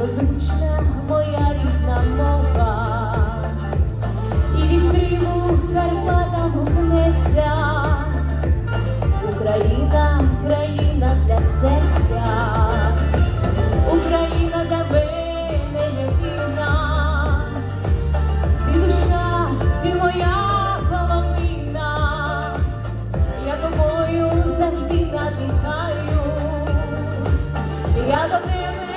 Лозучна моя рідна мова, і відкриву Карпатам гукнеться, Україна, країна для серця, Україна для мене є єдина, ти душа, ти моя половина, я тобою завжди надихаю, я до тебе.